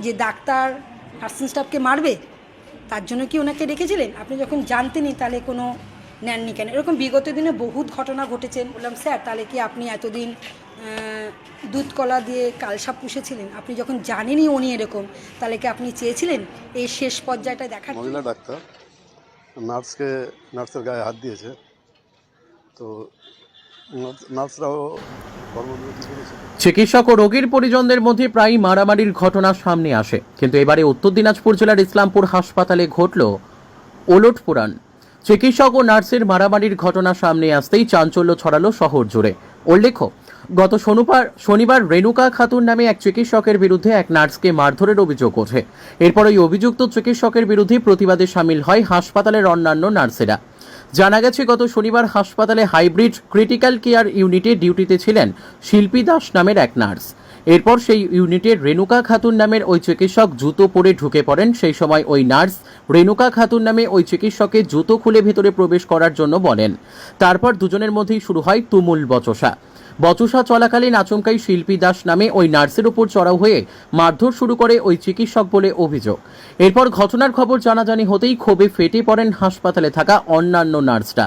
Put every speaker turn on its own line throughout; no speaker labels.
যে doctor nursing স্টাফকে মারবে, তার জন্য কি ওনাকে রেখেছিলেন? আপনি যখন জানতেনই তাহলে কোনো নেননি কেন? এরকম বিগত দিনে বহুত ঘটনা ঘটেছেন বললাম, স্যার, তাহলে কি আপনি এতদিন দুধ কলা দিয়ে কালসাপ পুষেছিলেন? আপনি যখন জানেনই উনি এরকম, তাহলে কি আপনি চেয়েছিলেন এই শেষ পর্যায়টা দেখার?
মহিলা ডাক্তার, নার্সকে, নার্সের গায়ে হাত দিয়েছে। তো, নার্স- নার্সরাও
চিকিৎসক ও রোগীর পরিজনদের মধ্যে প্রায়ই মারামারির ঘটনা সামনে আসে। কিন্তু এবারে উত্তর দিনাজপুর জেলার ইসলামপুর হাসপাতালে ঘটল ওলট পুরাণ চিকিৎসক ও নার্সের মারামারির ঘটনা সামনে আসতেই চাঞ্চল্য ছড়ালো শহর জুড়ে। উল্লেখ্য, গত শনিবার শনিবার রেণুকা খাতুন নামে এক চিকিৎসকের বিরুদ্ধে এক নার্সকে মারধরের অভিযোগ ওঠে। এরপর ওই অভিযুক্ত চিকিৎসকের বিরুদ্ধে প্রতিবাদে সামিল হয় হাসপাতালের অন্যান্য নার্সেরা। জানা গেছে, গত শনিবার হাসপাতালে হাইব্রিড ক্রিটিক্যাল কেয়ার ইউনিটে ডিউটিতে ছিলেন শিল্পী দাস নামের এক নার্স। এরপর সেই ইউনিটের রেণুকা খাতুন নামের ওই চিকিৎসক জুতো পরে ঢুকে পড়েন। সেই সময় ওই নার্স রেণুকা খাতুন নামে ওই চিকিৎসকের জুতো খুলে ভেতরে প্রবেশ করার জন্য বলেন। তারপর দুজনের মধ্যেই শুরু হয় তুমুল বচসা। বচসা চলাকালীন আচমকাই শিল্পী দাস নামে ওই নার্সের উপর চড়াও হয়ে মারধর শুরু করে ওই চিকিৎসক বলে অভিযোগ। এরপর ঘটনার খবর জানাজানি হতেই ক্ষোভে ফেটে পড়েন হাসপাতালে থাকা অন্যান্য নার্সরা।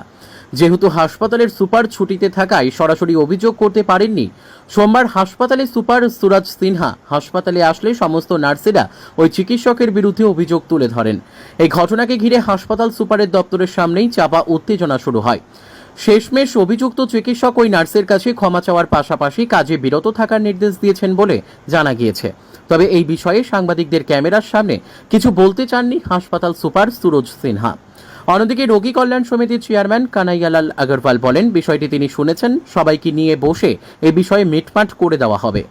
যেহেতু হাসপাতালের সুপার ছুটিতে থাকায় সরাসরি অভিযোগ করতে পারেননি, সোমবার হাসপাতালে সুপার সুরাজ সিনহা হাসপাতালে আসলে সমস্ত নার্সেরা ওই চিকিৎসকের বিরুদ্ধে অভিযোগ তুলে ধরেন। এই ঘটনাকে ঘিরে হাসপাতাল সুপারের দপ্তরের সামনেই চাপা উত্তেজনা শুরু হয়। শেষমেশ অভিযুক্ত চিকিৎসক ওই নার্সের কাছে ক্ষমা চাওয়ার পাশাপাশি কাজে বিরত থাকার নির্দেশ দিয়েছেন বলে জানা গিয়েছে। তবে এই বিষয়ে সাংবাদিকদের ক্যামেরার সামনে কিছু বলতে চাননি হাসপাতাল সুপার সুরজ সিনহা। অন্যদিকে রোগী কল্যাণ সমিতির চেয়ারম্যান কানাইয়ালাল আগরওয়াল বলেন, বিষয়টি তিনি শুনেছেন, সবাইকে নিয়ে বসে এ বিষয়ে মিটমাট করে দেওয়া হবে।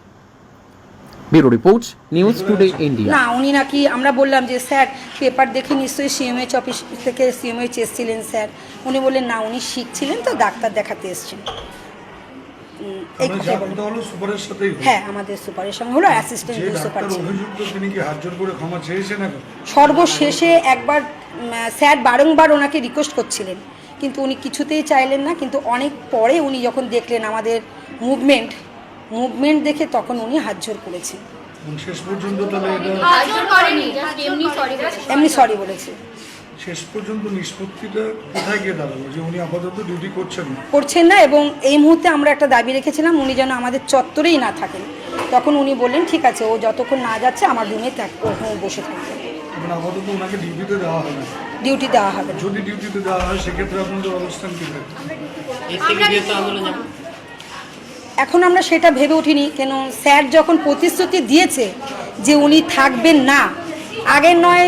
Bureau report news today India.
না উনি নাকি আমরা বললাম যে স্যার পেপার দেখে নিশ্চয়ই সিএমএইচ অফিস থেকে সিএমএইচ এসেছিলেন স্যার। উনি বললেন না উনি শিখছিলেন তো ডাক্তার দেখাতে এসেছেন। এই কথাই
যা
বললেন।
কথা হলো সুপারের সাথেই
হ্যাঁ আমাদের সুপারের সঙ্গে হলো অ্যাসিস্ট্যান্ট সুপার
অভিযুক্ত তিনি কি হাত করে ক্ষমা চেয়েছেন
সর্বশেষে একবার স্যার বারংবার ওনাকে রিকোয়েস্ট করছিলেন। কিন্তু উনি কিছুতেই চাইলেন না কিন্তু অনেক পরে উনি যখন দেখলেন আমাদের মুভমেন্ট মুভমেন্ট দেখে তখন উনি হাত জোর করেছেন।
শেষ পর্যন্ত
এমনি সরি বলেছে।
এমনি সরি বলেছে।
শেষ পর্যন্ত নিষ্পত্তিটা কোথায় গিয়ে দাঁড়াল? যে উনি আপাতত ডিউটি করছেন না।
করছেন না এবং এই মুহূর্তে আমরা একটা দাবি রেখেছিলাম উনি যেন আমাদের চত্বরেই না থাকেন। তখন উনি বললেন ঠিক আছে ও যতক্ষণ না যাচ্ছে আমার রুমে ওখানে বসে থাকবে।
আপাতত ওনাকে ডিউটিতে দেওয়া হবে না।
ডিউটি দেওয়া হবে
যদি ডিউটিতে দেওয়া হয় সেক্ষেত্রে আপনাদের অবস্থান কী থাকবে
এখন আমরা সেটা ভেবে উঠিনি কেন স্যার যখন প্রতিশ্রুতি দিয়েছে যে উনি থাকবেন না আগের নয়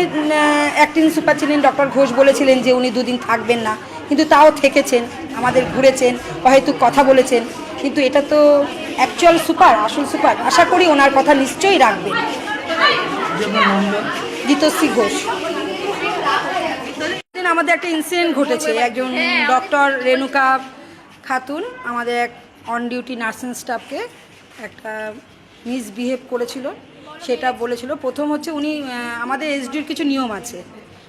অ্যাক্টিং সুপার ছিলেন ডক্টর ঘোষ বলেছিলেন যে উনি দুদিন থাকবেন না কিন্তু তাও থেকেছেন আমাদের ঘুরেছেন হয়তো কথা বলেছেন কিন্তু এটা তো অ্যাকচুয়াল সুপার আসল সুপার আশা করি ওনার কথা নিশ্চয়ই রাখবেন। গীতশ্রী ঘোষ। আমাদের একটা ইনসিডেন্ট ঘটেছে একজন ডক্টর রেণুকা খাতুন আমাদের এক অন ডিউটি নার্সিং স্টাফকে একটা মিসবিহেভ করেছিল। সেটা বলেছিল। প্রথম হচ্ছে উনি আমাদের এসডির কিছু নিয়ম আছে।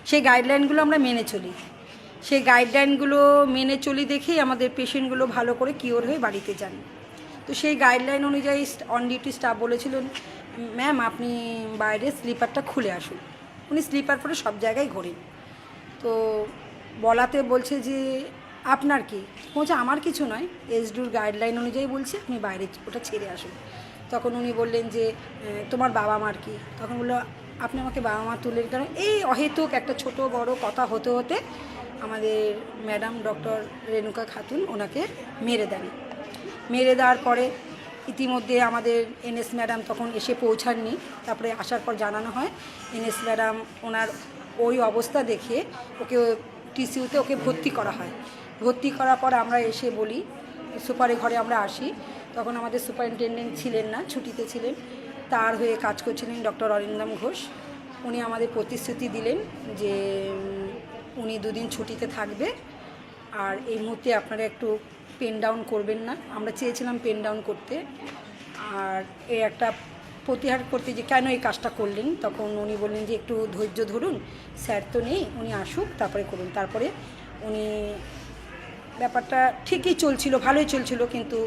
সেই গাইডলাইনগুলো আমরা মেনে চলি। সেই গাইডলাইনগুলো মেনে চলি দেখেই আমাদের পেশেন্টগুলো ভালো করে কিওর হয়ে বাড়িতে যান। তো সেই গাইডলাইন অনুযায়ী অন ডিউটি স্টাফ বলেছিলেন, ম্যাম, আপনি বাইরে স্লিপারটা খুলে আসুন। উনি স্লিপার পরে সব জায়গায় ঘোরেন। তো বলাতে বলছে যে আপনার কি? বলছে আমার কিছু নয় এসডুর গাইডলাইন অনুযায়ী বলছে আপনি বাইরে ওটা ছেড়ে আসুন। তখন উনি বললেন যে তোমার বাবা মার কি? তখন বলল, আপনি আমাকে বাবা মা তুললেন কারণ এই অহেতুক একটা ছোট বড় কথা হতে হতে আমাদের ম্যাডাম ডক্টর রেণুকা খাতুন ওনাকে মেরে দেন। মেরে দেওয়ার পরে ইতিমধ্যে আমাদের এনএস ম্যাডাম তখন এসে পৌঁছাননি। তারপরে আসার পর জানানো হয় এনএস ম্যাডাম ওনার ওই অবস্থা দেখে ওকে টিসিউতে ওকে ভর্তি করা হয়। ভর্তি করার পর আমরা এসে বলি, সুপারে ঘরে আমরা আসি। তখন আমাদের সুপারিনটেন্ডেন্ট ছিলেন না, ছুটিতে ছিলেন। তার হয়ে কাজ করছিলেন ডক্টর অরিন্দম ঘোষ। উনি আমাদের প্রতিশ্রুতি দিলেন যে উনি দুদিন ছুটিতে থাকবে। আর এই মুহূর্তে আপনারা একটু পেন ডাউন করবেন না। আমরা চেয়েছিলাম পেন ডাউন করতে। আর এর একটা প্রতিহার করতে যে, কেন এই কাজটা করলেন? তখন উনি বললেন যে, একটু ধৈর্য ধরুন। স্যার তো নেই, উনি আসুক, তারপরে করুন। তারপরে উনি ব্যাপারটা ঠিকই চলছিল, ভালোই চলছিল, কিন্তু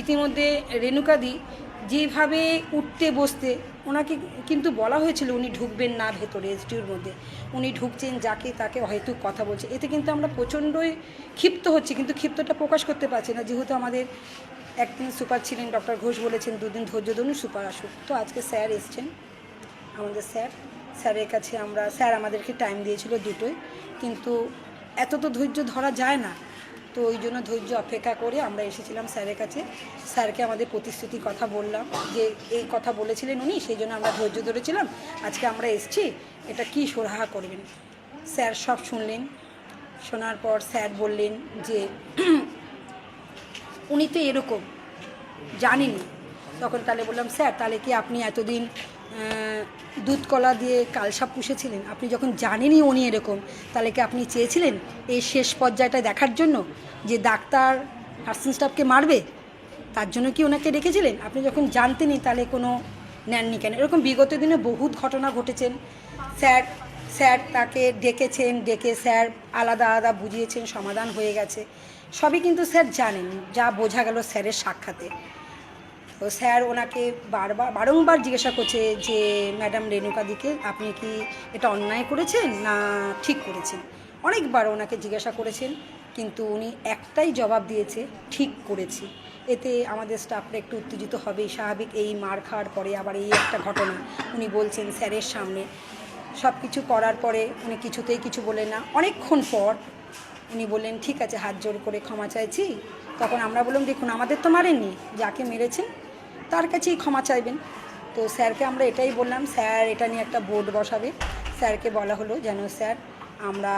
ইতিমধ্যে রেণুকাদি যেভাবে উঠতে বসতে, ওনাকে কিন্তু বলা হয়েছিল উনি ঢুকবেন না ভেতরে এসডিওর মধ্যে। উনি ঢুকছেন যাকে তাকে হয়তো কথা বলছে। এতে কিন্তু আমরা প্রচণ্ডই ক্ষিপ্ত হচ্ছে, কিন্তু ক্ষিপ্তটা প্রকাশ করতে পারছি না। যেহেতু আমাদের একদিন সুপার ছিলেন ডক্টর ঘোষ বলেছেন, দুদিন ধৈর্য ধরুন, সুপার আসুক। তো আজকে স্যার এসছেন, আমাদের স্যার। স্যারের কাছে আমরা, স্যার আমাদেরকে টাইম দিয়েছিল দুটোই, কিন্তু এত তো ধৈর্য ধরা যায় না। তো ওই জন্য ধৈর্য অপেক্ষা করে আমরা এসেছিলাম স্যারের কাছে। স্যারকে আমাদের প্রতিশ্রুতির কথা বললাম, যে এই কথা বলেছিলেন উনি, সেই জন্য আমরা ধৈর্য ধরেছিলাম। আজকে আমরা এসছি, এটা কি সুরাহা করবেন? স্যার সব শুনলেন, শোনার পর স্যার বললেন যে উনি তো এরকম জানেনি তখন তাহলে বললাম, স্যার, তাহলে কি আপনি এতদিন আহ, দুধ কলা দিয়ে কালসাপ পুষেছিলেন। আপনি যখন জানেনই উনি এরকম তাহলে কি আপনি চেয়েছিলেন এই শেষ পর্যায়টা দেখার জন্য যে ডাক্তার নার্সিং স্টাফকে মারবে? তার জন্য কি ওনাকে রেখেছিলেন? আপনি যখন জানতেনই তাহলে কোনো নেননি কেন? এরকম বিগত দিনে বহুত ঘটনা ঘটেছেন। স্যার স্যার তাকে ডেকেছেন ডেকে স্যার আলাদা আলাদা বুঝিয়েছেন সমাধান হয়ে গেছে। সবই কিন্তু স্যার জানেন যা বোঝা গেল স্যারের সাক্ষাতে। তো স্যার ওনাকে বারবার, বারংবার জিজ্ঞাসা করছে যে, ম্যাডাম রেণুকাদিকে আপনি কি এটা অন্যায় করেছেন না ঠিক করেছেন? অনেকবার ওনাকে জিজ্ঞাসা করেছেন, কিন্তু উনি একটাই জবাব দিয়েছে, ঠিক করেছি। এতে আমাদের স্টাফরা একটু উত্তেজিত হবেই, স্বাভাবিক এই মার খাওয়ার পরে আবার এই একটা ঘটনা। উনি বলছেন, স্যারের সামনে সব কিছু করার পরে উনি কিছুতেই কিছু বলেন না। অনেকক্ষণ পর উনি বললেন, ঠিক আছে, হাত জোর করে ক্ষমা চাইছি। তখন আমরা বললাম, দেখুন, আমাদের তো মারেননি, যাকে মেরেছেন তার কাছেই ক্ষমা চাইবেন। তো স্যারকে আমরা এটাই বললাম স্যার এটা নিয়ে একটা বোর্ড বসাবে। স্যারকে বলা হলো যেন স্যার আমরা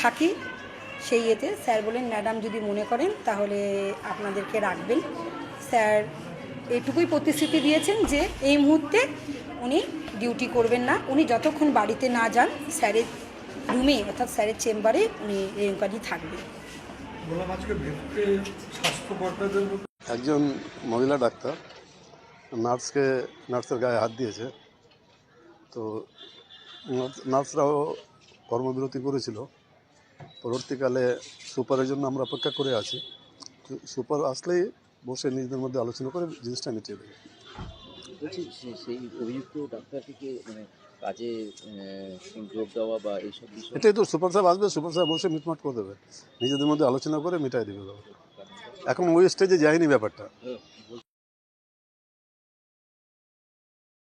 থাকি সেই ইয়েতে। স্যার বলেন ম্যাডাম যদি মনে করেন তাহলে আপনাদেরকে রাখবেন। স্যার এটুকুই প্রতিশ্রুতি দিয়েছেন যে এই মুহূর্তে উনি ডিউটি করবেন না। উনি যতক্ষণ বাড়িতে না যান স্যারের রুমে অর্থাৎ স্যারের চেম্বারে উনি রেণুকাজি থাকবেন।
একজন মহিলা ডাক্তার। নার্সকে নার্সের গায়ে হাত দিয়েছে। তো নার্স- নার্সরাও কর্মবিরতি করেছিল। পরবর্তীকালে সুপারের জন্য আমরা অপেক্ষা করে আছি। সুপার আসলেই বসে নিজেদের মধ্যে আলোচনা করে জিনিসটা মিটিয়ে দেবে।
সেই অভিযুক্ত ডাক্তারকে মানে কাজে যোগ দেওয়া বা এইসব বিষয়
এটাই তো সুপার সাহেব আসবে সুপার সাহেব বসে মিটমাট করে দেবে। নিজেদের মধ্যে আলোচনা করে মিটাই দেবে। এখন ওই স্টেজে যায়নি ব্যাপারটা।